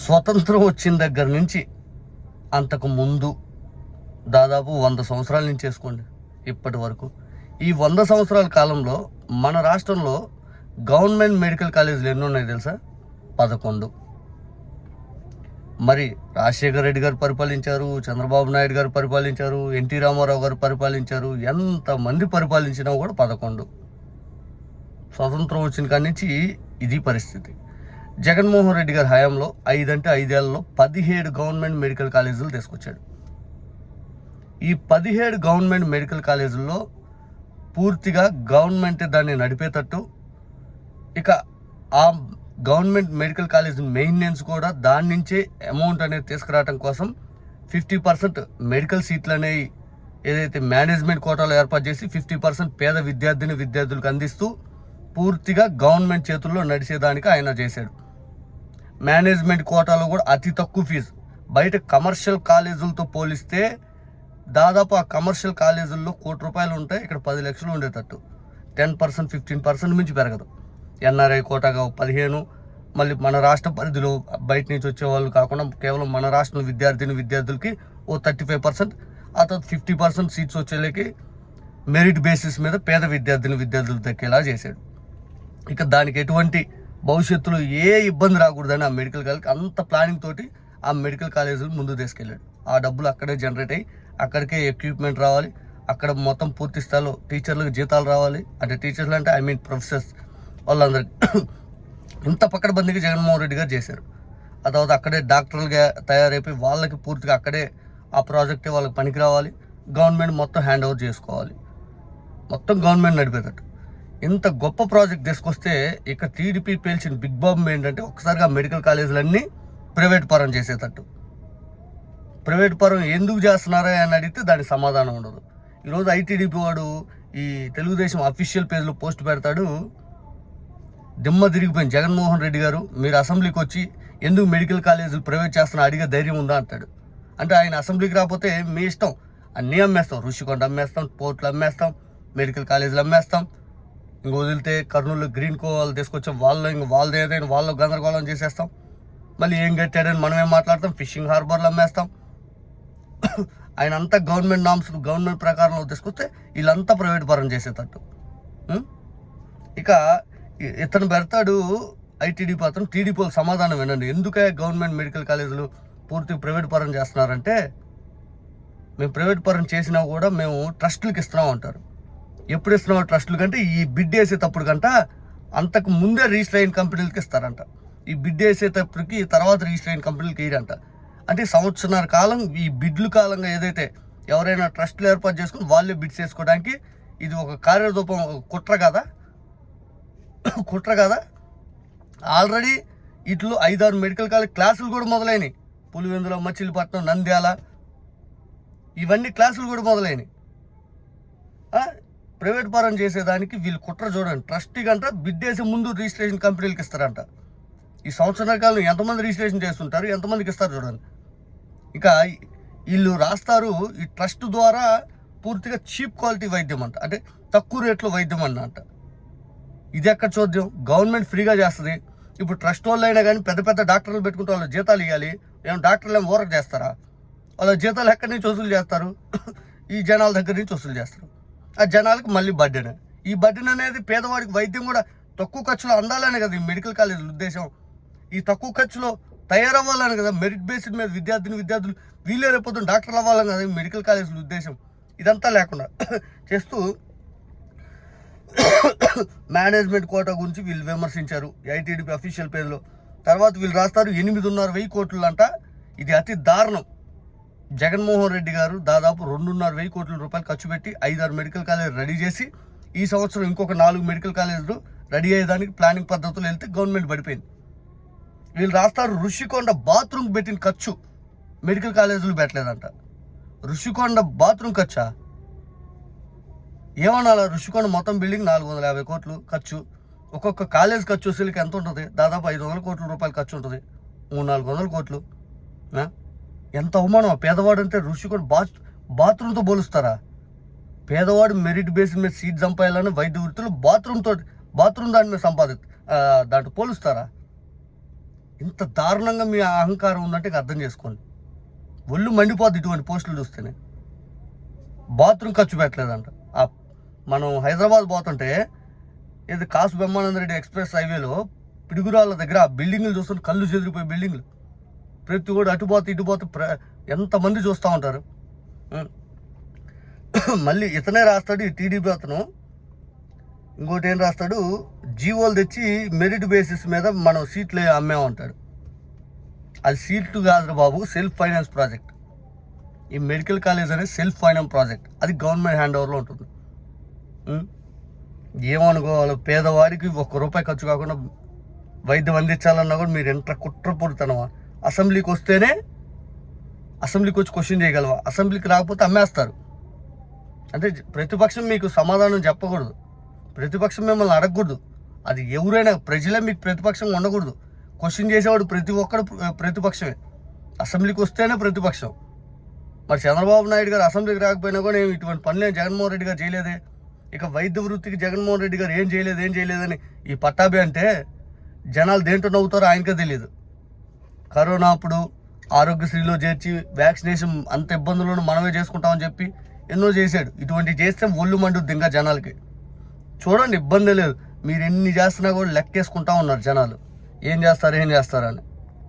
స్వతంత్రం వచ్చిన దగ్గర నుంచి అంతకు ముందు దాదాపు వంద సంవత్సరాల నుంచి చేసుకోండి ఇప్పటి వరకు. ఈ వంద సంవత్సరాల కాలంలో మన రాష్ట్రంలో గవర్నమెంట్ మెడికల్ కాలేజీలు ఎన్ని ఉన్నాయి తెలుసా? పదకొండు. మరి రాజశేఖర రెడ్డి గారు పరిపాలించారు చంద్రబాబు నాయుడు గారు పరిపాలించారు ఎన్టీ రామారావు గారు పరిపాలించారు ఎంతమంది పరిపాలించినా కూడా పదకొండు. స్వతంత్రం వచ్చిన కాడి నుంచి ఇది పరిస్థితి. జగన్మోహన్ రెడ్డి గారి హయాంలో ఐదంటే ఐదేళ్ళలో పదిహేడు గవర్నమెంట్ మెడికల్ కాలేజీలు తీసుకొచ్చాడు. ఈ పదిహేడు గవర్నమెంట్ మెడికల్ కాలేజీల్లో పూర్తిగా గవర్నమెంట్ దాన్ని నడిపేటట్టు ఇక ఆ గవర్నమెంట్ మెడికల్ కాలేజ్ మెయింటెనెన్స్ కూడా దాని నుంచే అమౌంట్ అనేది తీసుకురావడం కోసం ఫిఫ్టీ పర్సెంట్ మెడికల్ సీట్లు అనేవి ఏదైతే మేనేజ్మెంట్ కోటాలో ఏర్పాటు చేసి ఫిఫ్టీ పర్సెంట్ పేద విద్యార్థిని విద్యార్థులకు అందిస్తూ పూర్తిగా గవర్నమెంట్ చేతుల్లో నడిచేదానికి ఆయన చేశాడు. మేనేజ్మెంట్ కోటాలో కూడా అతి తక్కువ ఫీజు. బయట కమర్షియల్ కాలేజీలతో పోలిస్తే దాదాపు ఆ కమర్షియల్ కాలేజీల్లో కోటి రూపాయలు ఉంటాయి ఇక్కడ పది లక్షలు ఉండేటట్టు. టెన్ పర్సెంట్ ఫిఫ్టీన్ పర్సెంట్ మించి పెరగదు. ఎన్ఆర్ఐ కోటాగా పదిహేను మళ్ళీ మన రాష్ట్ర పరిధిలో బయట నుంచి వచ్చే వాళ్ళు కాకుండా కేవలం మన రాష్ట్రం విద్యార్థిని విద్యార్థులకి ఓ థర్టీ ఫైవ్ పర్సెంట్ ఆ తర్వాత ఫిఫ్టీ పర్సెంట్ సీట్స్ వచ్చేలకి మెరిట్ బేసిస్ మీద పేద విద్యార్థిని విద్యార్థులు దక్కేలా చేశాడు. ఇక దానికి ఎటువంటి భవిష్యత్తులో ఏ ఇబ్బంది రాకూడదని ఆ మెడికల్ కాలేజ్ అంత ప్లానింగ్ తోటి ఆ మెడికల్ కాలేజీలు ముందు తీసుకెళ్ళాడు. ఆ డబ్బులు అక్కడే జనరేట్ అయ్యి అక్కడికే ఎక్విప్మెంట్ రావాలి. అక్కడ మొత్తం పూర్తి స్థాయిలో టీచర్లకు జీతాలు రావాలి. అంటే టీచర్లు అంటే ఐ మీన్ ప్రొఫెసర్స్ వాళ్ళందరికీ ఇంత పక్కడబందిగా జగన్మోహన్ రెడ్డి గారు చేశారు. ఆ తర్వాత అక్కడే డాక్టర్లుగా తయారైపోయి వాళ్ళకి పూర్తిగా అక్కడే ఆ ప్రాజెక్టే వాళ్ళకి పనికి రావాలి గవర్నమెంట్ మొత్తం హ్యాండ్ ఓవర్ చేసుకోవాలి. మొత్తం గవర్నమెంట్ నడిపేటట్టు. ఇంత గొప్ప ప్రాజెక్ట్ తీసుకొస్తే ఇక టీడీపీ పేల్చిన బిగ్ బాంబ్ ఏంటంటే ఒకసారిగా మెడికల్ కాలేజీలన్నీ ప్రైవేట్ పరం చేసేటట్టు. ప్రైవేట్ పరం ఎందుకు చేస్తున్నారా అని అడిగితే దానికి సమాధానం ఉండదు. ఈరోజు ఐటీడీపీ వాడు ఈ తెలుగుదేశం అఫీషియల్ పేజ్లో పోస్ట్ పెడతాడు. దిమ్మ తిరిగిపోయింది. జగన్మోహన్ రెడ్డి గారు మీరు అసెంబ్లీకి వచ్చి ఎందుకు మెడికల్ కాలేజీలు ప్రైవేట్ చేస్తున్నా అడిగే ధైర్యం ఉందా అంటాడు. అంటే ఆయన అసెంబ్లీకి రాకపోతే మీ ఇష్టం. అన్నీ అమ్మేస్తాం. ఋషికొండ అమ్మేస్తాం పోర్ట్లు అమ్మేస్తాం మెడికల్ కాలేజీలు అమ్మేస్తాం. ఇంక వదిలితే కర్నూలు గ్రీన్ కో వాళ్ళు తీసుకొచ్చాం వాళ్ళు ఇంక వాళ్ళది ఏదైనా వాళ్ళు గందరగోళం చేసేస్తాం. మళ్ళీ ఏం కట్టాడని మనమేం మాట్లాడతాం? ఫిషింగ్ హార్బర్లు అమ్మేస్తాం. ఆయన అంతా గవర్నమెంట్ నామ్స్ గవర్నమెంట్ ప్రకారంలో తీసుకొస్తే వీళ్ళంతా ప్రైవేట్ పరం చేసేటట్టు. ఇక ఇతను పెడతాడు ఐటీడీపీ అతను టీడీపీ సమాధానం వినండి. ఎందుకే గవర్నమెంట్ మెడికల్ కాలేజీలు పూర్తి ప్రైవేట్ పరం చేస్తున్నారంటే మేము ప్రైవేట్ పరం చేసినా కూడా మేము ట్రస్టులకు ఇస్తున్నాం అంటారు. ఎప్పుడు ఇస్తున్నావు ట్రస్టులు కంటే ఈ బిడ్ వేసేటప్పుడు కంట అంతకు ముందే రిజిస్టర్ అయిన కంపెనీలకి ఇస్తారంట. ఈ బిడ్ వేసేటప్పటికి తర్వాత రిజిస్టర్ అయిన కంపెనీలకి వేయరంట. అంటే సంవత్సరాల కాలం ఈ బిడ్లు కాలంగా ఏదైతే ఎవరైనా ట్రస్టులు ఏర్పాటు చేసుకుని వాళ్ళే బిడ్స్ చేసుకోవడానికి ఇది ఒక కార్యరూపం కుట్ర కదా? కుట్ర కదా? ఆల్రెడీ ఇట్లు ఐదారు మెడికల్ కాలేజ్ క్లాసులు కూడా మొదలైనవి పులివెందుల మచిలీపట్నం నంద్యాల ఇవన్నీ క్లాసులు కూడా మొదలైనవి ప్రైవేట్ పరం చేసేదానికి వీళ్ళు కుట్ర చూడండి. ట్రస్టీ గంట బిడ్డేసి ముందు రిజిస్ట్రేషన్ కంపెనీలకు ఇస్తారంట. ఈ సంవత్సరాల కాలం ఎంతమంది రిజిస్ట్రేషన్ చేస్తుంటారు? ఎంతమందికి ఇస్తారు చూడండి. ఇంకా వీళ్ళు రాస్తారు ఈ ట్రస్ట్ ద్వారా పూర్తిగా చీప్ క్వాలిటీ వైద్యం అంట. అంటే తక్కువ రేట్లో వైద్యం అన్న అంట ఇది ఎక్కడ చూద్దాం? గవర్నమెంట్ ఫ్రీగా చేస్తుంది. ఇప్పుడు ట్రస్ట్ వాళ్ళు అయినా కానీ పెద్ద పెద్ద డాక్టర్లు పెట్టుకుంటే వాళ్ళు జీతాలు ఇవ్వాలి. ఏమో డాక్టర్లు ఏమో ఊరక చేస్తారా? వాళ్ళ జీతాలు ఎక్కడి నుంచి వసూలు చేస్తారు? ఈ జనాల దగ్గర నుంచి వసూలు చేస్తారు. ఆ జనాలకు మళ్ళీ బడ్డెన్ ఈ బడ్డెన్ అనేది పేదవాడికి వైద్యం కూడా తక్కువ ఖర్చులో అందాలనే కదా ఈ మెడికల్ కాలేజీల ఉద్దేశం. ఈ తక్కువ ఖర్చులో తయారవ్వాలని కదా మెరిట్ బేస్డ్ మీద విద్యార్థిని విద్యార్థులు వీళ్ళే రేపొద్దున డాక్టర్లు అవ్వాలని కదా ఈ మెడికల్ కాలేజీల ఉద్దేశం. ఇదంతా లేకుండా చేస్తూ మేనేజ్మెంట్ కోటా గురించి వీళ్ళు విమర్శించారు ఐటీడీపీ అఫీషియల్ పేజ్లో. తర్వాత వీళ్ళు రాస్తారు ఎనిమిదిన్నర వెయ్యి కోట్లు అంట ఇది అతి దారుణం. జగన్మోహన్ రెడ్డి గారు దాదాపు రెండున్నర వెయ్యి కోట్ల రూపాయలు ఖర్చు పెట్టి ఐదారు మెడికల్ కాలేజ్ రెడీ చేసి ఈ సంవత్సరం ఇంకొక నాలుగు మెడికల్ కాలేజీలు రెడీ అయ్యేదానికి ప్లానింగ్ పద్ధతులు వెళ్తే గవర్నమెంట్ పడిపోయింది. వీళ్ళు రాస్తారు ఋషికొండ బాత్రూమ్ పెట్టిన ఖర్చు మెడికల్ కాలేజీలు పెట్టలేదంట. ఋషికొండ బాత్రూమ్ ఖర్చా? ఏమన్నా ఋషికొండ మొత్తం బిల్డింగ్ నాలుగు వందల యాభై కోట్లు ఖర్చు. ఒక్కొక్క కాలేజ్ ఖర్చు వసూలికి ఎంత ఉంటుంది? దాదాపు ఐదు వందల కోట్ల రూపాయలు ఖర్చు ఉంటుంది. మూడు నాలుగు వందల కోట్లు. ఎంత అవమానం ఆ పేదవాడు అంటే ఋషికొండ బాత్ బాత్రూమ్తో పోలుస్తారా? పేదవాడు మెరిట్ బేస్ మీద సీట్ చంపేయాలని వైద్య వృత్తులు బాత్రూమ్తో బాత్రూమ్ దాని మీద సంపాది దాంట్లో పోలుస్తారా? ఇంత దారుణంగా మీ అహంకారం ఉందంటే అర్థం చేసుకోండి. ఒళ్ళు మండిపోద్ది ఇటువంటి పోస్టులు చూస్తేనే. బాత్రూమ్ ఖర్చు పెట్టలేదంట. మనం హైదరాబాద్ పోతుంటే ఇది కాసు బ్రహ్మానంద రెడ్డి ఎక్స్ప్రెస్ హైవేలో పిడుగురాళ్ళ దగ్గర ఆ బిల్డింగ్లు చూస్తుంటే కళ్ళు చెదిరిపోయే బిల్డింగ్లు. ప్రతి కూడా అటుపోతే ఇటుపోతే ప్ర ఎంతమంది చూస్తూ ఉంటారు. మళ్ళీ ఇతనే రాస్తాడు ఈ టీడీపీ అతను. ఇంకోటి ఏం రాస్తాడు జీవోలు తెచ్చి మెరిట్ బేసిస్ మీద మనం సీట్లు అమ్మేమంటాడు అది సీట్లు కాదు బాబు సెల్ఫ్ ఫైనాన్స్ ప్రాజెక్ట్. ఈ మెడికల్ కాలేజ్ అనేది సెల్ఫ్ ఫైనాన్స్ ప్రాజెక్ట్. అది గవర్నమెంట్ హ్యాండ్ ఓవర్లో ఉంటుంది. ఏమనుకోవాలి పేదవాడికి ఒక్క రూపాయి ఖర్చు కాకుండా వైద్యం అందించాలన్నా కూడా మీరు ఎంత కుట్రపూడుతున్నావా అసెంబ్లీకి వస్తేనే అసెంబ్లీకి వచ్చి క్వశ్చన్ చేయగలవా? అసెంబ్లీకి రాకపోతే అమ్మేస్తారు. అంటే ప్రతిపక్షం మీకు సమాధానం చెప్పకూడదు. ప్రతిపక్షం మిమ్మల్ని అడగకూడదు. అది ఎవరైనా ప్రజలే మీకు ప్రతిపక్షం ఉండకూడదు. క్వశ్చన్ చేసేవాడు ప్రతి ఒక్కడు ప్రతిపక్షమే. అసెంబ్లీకి వస్తేనే ప్రతిపక్షం. మరి చంద్రబాబు నాయుడు గారు అసెంబ్లీకి రాకపోయినా కూడా ఇటువంటి పనులు జగన్మోహన్ రెడ్డి గారు చేయలేదే? ఇక వైద్య వృత్తికి జగన్మోహన్ రెడ్డి గారు ఏం చేయలేదు ఏం చేయలేదని ఈ పట్టాభి అంటే జనాలు దేంట్లో నవ్వుతారో ఆయనకే తెలియదు కరోనా అప్పుడు ఆరోగ్యశ్రీలో చేర్చి వ్యాక్సినేషన్ అంత ఇబ్బందులను మనమే చేసుకుంటామని చెప్పి ఎన్నో చేశాడు. ఇటువంటి చేస్తే ఒళ్ళు మండుద్ది ఇంకా జనాలకి. చూడండి ఇబ్బంది లేదు. మీరు ఎన్ని చేస్తున్నా కూడా లెక్కేసుకుంటా ఉన్నారు జనాలు. ఏం చేస్తారు ఏం చేస్తారని.